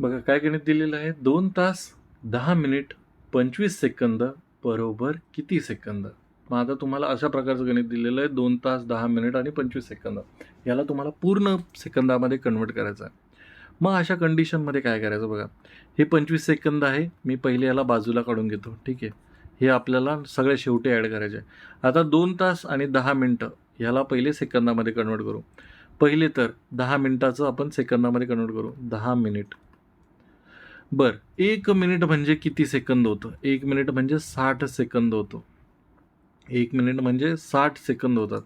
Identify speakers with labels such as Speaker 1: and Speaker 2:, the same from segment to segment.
Speaker 1: बघा काय गणित दिलेलं आहे? दोन तास दहा मिनिट पंचवीस सेकंद बरोबर किती सेकंद? मग आता तुम्हाला अशा प्रकारचं गणित दिलेलं आहे दोन तास दहा मिनिट आणि पंचवीस सेकंद. याला तुम्हाला पूर्ण सेकंदामध्ये कन्वर्ट करायचं आहे. मग अशा कंडिशनमध्ये काय करायचं बघा? हे पंचवीस सेकंद आहे मी पहिले याला बाजूला काढून घेतो ठीक आहे? हे आपल्याला सगळ्या शेवटी ॲड करायचे आहे. आता दोन तास आणि दहा मिनटं ह्याला पहिले सेकंदामध्ये कन्वर्ट करू. पहिले तर दहा मिनटाचं आपण सेकंदामध्ये कन्वर्ट करू. दहा मिनिट. बर एक मिनिट म्हणजे किती सेकंद होतं? एक मिनिट म्हणजे साठ सेकंद होतो. एक मिनिट म्हणजे साठ सेकंद होतात.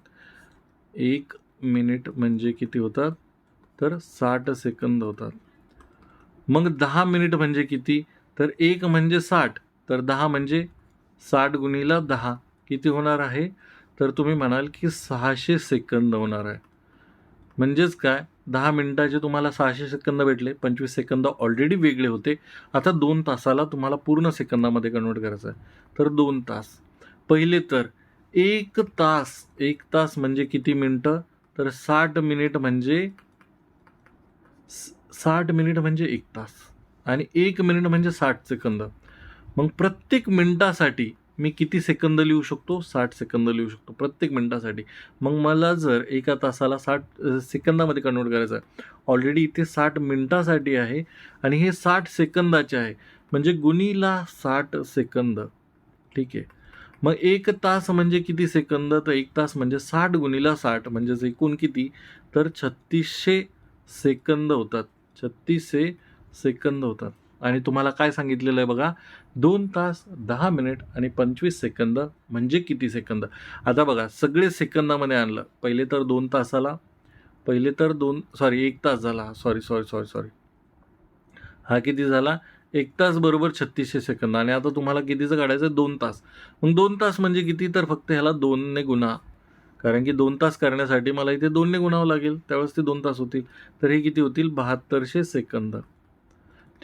Speaker 1: एक मिनिट म्हणजे किती होतात? तर साठ सेकंद होतात. मग दहा मिनिट म्हणजे किती? तर एक म्हणजे साठ. तर दहा म्हणजे साठ गुणीला दहा. किती होणार आहे? तर तुम्ही म्हणाल की सहाशे सेकंद होणार आहे. म्हणजेच काय? दहा मिनिटाचे तुम्हाला सहाशे सेकंद भेटले पंचवीस सेकंद ऑलरेडी वेगळे होते. आता दोन तासाला तुम्हाला पूर्ण सेकंदामध्ये कन्वर्ट करायचं आहे. तर दोन तास. पहिले तर एक तास एक तास म्हणजे किती मिनटं? तर साठ मिनिट म्हणजे साठ मिनिट म्हणजे एक तास. आणि एक मिनिट म्हणजे साठ सेकंद. मग प्रत्येक मिनटासाठी मी किती सेकंद लिहू शकतो? साठ सेकंद लिहू शकतो प्रत्येक मिनटासाठी. मग मला जर एका तासाला साठ सेकंदामध्ये कन्वर्ट करायचं आहे. ऑलरेडी इथे साठ मिनटासाठी आहे आणि हे साठ सेकंदाचे आहे. म्हणजे गुणीला साठ सेकंद. ठीक आहे. मग एक तास म्हणजे किती सेकंद? तर एक तास म्हणजे साठ गुणीला साठ म्हणजेच एकूण किती? तर छत्तीसशे सेकंद होतात. छत्तीसशे सेकंद होतात. आणि तुम्हाला काय सांगितलेलं आहे बघा दोन तास दहा मिनिट आणि पंचवीस सेकंद म्हणजे किती सेकंद? आता बघा सगळे सेकंदामध्ये आणलं. पहिले तर दोन तासाला पहिले तर दोन सॉरी एक तास झाला. सॉरी सॉरी सॉरी सॉरी हा किती झाला? एक तास बरोबर छत्तीसशे सेकंद. आणि आता तुम्हाला कितीचं काढायचं आहे? दोन तास. मग दोन तास म्हणजे किती? तर फक्त ह्याला दोनने गुन्हा कारण की दोन तास करण्यासाठी मला इथे दोनने गुणावं लागेल. त्यावेळेस ते दोन तास होतील. तर हे किती होतील? बहात्तरशे सेकंद.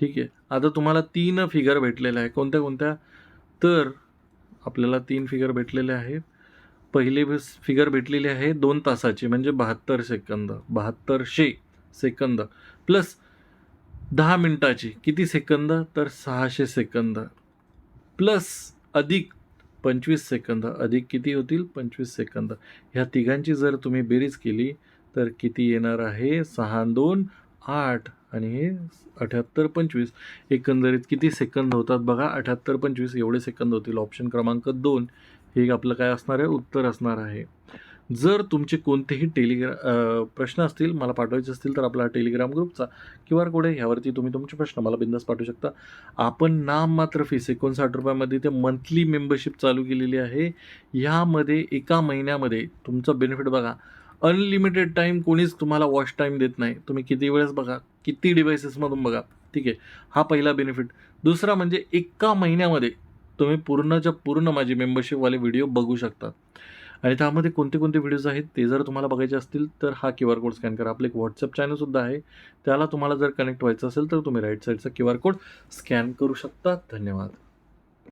Speaker 1: ठीक आहे. आता तुम्हाला तीन फिगर भेटलेले आहे कोणत्या कोणत्या? तर आपल्याला तीन फिगर भेटलेले आहेत. पहिले फिगर भेटलेली आहे दोन तासाची म्हणजे बहात्तर सेकंद बहात्तरशे सेकंद. प्लस दहा मिनटाची किती सेकंद? तर सहाशे सेकंद. प्लस अधिक पंचवीस सेकंद अधिक किती होतील? पंचवीस सेकंद. ह्या तिघांची जर तुम्ही बेरीज केली तर किती येणार आहे? सहा दोन. आठ आणि हे अठ्याहत्तर पंचवीस. एकंदरीत किती सेकंद होतात बघा. अठ्याहत्तर पंचवीस एवढे सेकंद होतील. ऑप्शन क्रमांक दोन. हे आपलं काय असणार आहे? उत्तर असणार आहे. जर तुमचे कोणतेही टेलिग्रा प्रश्न असतील मला पाठवायचे असतील तर आपला टेलिग्राम ग्रुपचा क्यू आर कोड आहे. ह्यावरती तुम्ही तुमचे प्रश्न मला बिंदास पाठवू शकता. आपण नाम मात्र फीस एकोणसाठ रुपयामध्ये ते मंथली मेंबरशिप चालू केलेली आहे. ह्यामध्ये एका महिन्यामध्ये तुमचा बेनिफिट बघा. अनलिमिटेड टाईम कोणीच तुम्हाला वॉच टाईम देत नाही. तुम्ही किती वेळेस बघा किती डिव्हायसेसमधून बघा. ठीक आहे? हा पहिला बेनिफिट दुसरा म्हणजे एका महिन्यामध्ये तुम्ही पूर्णच्या पूर्ण माझी मेंबरशिपवाले व्हिडिओ बघू शकता. आणि त्यामध्ये कोणते कोणते व्हिडिओज आहेत ते जर तुम्हाला बघायचे असतील तर हा क्यू आर कोड स्कॅन करा. आपलं एक व्हॉट्सअप चॅनलसुद्धा आहे. त्याला तुम्हाला जर कनेक्ट व्हायचं असेल तर तुम्ही राईट साईडचा क्यू आर कोड स्कॅन करू शकता. धन्यवाद.